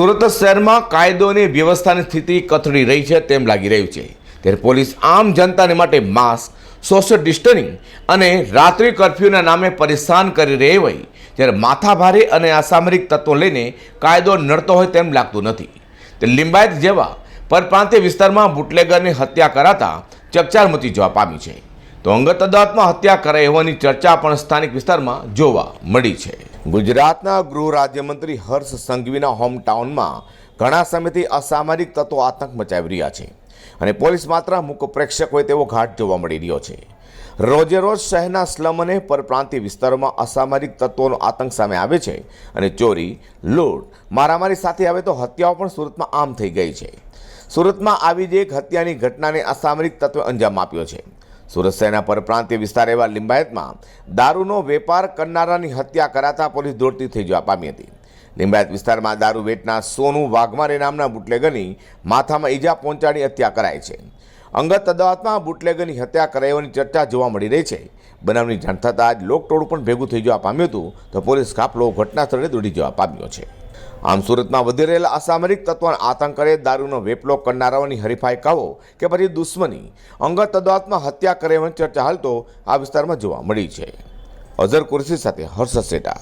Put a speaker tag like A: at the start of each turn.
A: સુરત શહેરમાં કાયદો અને વ્યવસ્થાની સ્થિતિ કથળી રહી છે તેમ લાગી રહ્યું છે. ત્યારે પોલીસ આમ જનતાને માટે માસ્ક, સોશિયલ ડિસ્ટન્સિંગ અને રાત્રિ કર્ફ્યુના નામે પરેશાન કરી રહી હોય, ત્યારે માથાભારે અને અસામરિક તત્વો લઈને કાયદો નડતો હોય તેમ લાગતું નથી. તે લિંબાયત જેવા પરપ્રાંતીય વિસ્તારમાં બુટલેગરની હત્યા કરાતા ચકચાર મચી જવા પામી છે. તો અંગત અદાલતમાં હત્યા કરાઈ હોવાની ચર્ચા પણ સ્થાનિક વિસ્તારમાં જોવા મળી છે. ગુજરાતના ગૃહ રાજ્યમંત્રી હર્ષ સંઘવીના હોમટાઉનમાં ઘણા સમયથી અસામરિક તત્વો આતંક મચાવી રહ્યા છે અને પોલીસ માત્ર મૂક પ્રેક્ષક હોય તેવો ઘાટ જોવા મળી રહ્યો છે. રોજે રોજ શહેરના સ્લમ અને પરપ્રાંતીય વિસ્તારોમાં અસામરિક તત્વોનો આતંક સામે આવે છે અને ચોરી, લૂંટ, મારામારી સાથે આવે તો હત્યાઓ પણ સુરતમાં આમ થઈ ગઈ છે. સુરતમાં આવી જ એક હત્યાની ઘટનાને અસામરિક તત્વે અંજામ આપ્યો છે. સુરત શહેરના પરપ્રાંતીય વિસ્તાર એવા લિંબાયતમાં દારૂનો વેપાર કરનારાની હત્યા કરાતા પોલીસ દોડતી થઈ જવા પામી હતી. લિંબાયત વિસ્તારમાં દારૂ વેટના સોનું વાઘમારે નામના બુટલેગરની માથામાં ઈજા પહોંચાડી હત્યા કરાઈ છે. અંગત અદાવતમાં બુટલેગરની હત્યા કરાયોની ચર્ચા જોવા મળી રહી છે. બનાવની જાણ થતાં જ લોકટોળું પણ ભેગું થઈ જવા પામ્યું હતું તો પોલીસ કાફલો ઘટના સ્થળે દોડી જવા પામ્યો છે. આમ સુરતમાં વધી રહેલા અસામરિક તત્વોના આતંક કરે દારૂનો વેપલો કરનારાઓની હરીફાઈ કહો કે પછી દુશ્મની અંગત અદાવતમાં હત્યા કરે ચર્ચા હાલતો આ વિસ્તારમાં જોવા મળી છે. અઝર કુરશી સાથે હર્ષ સેટા.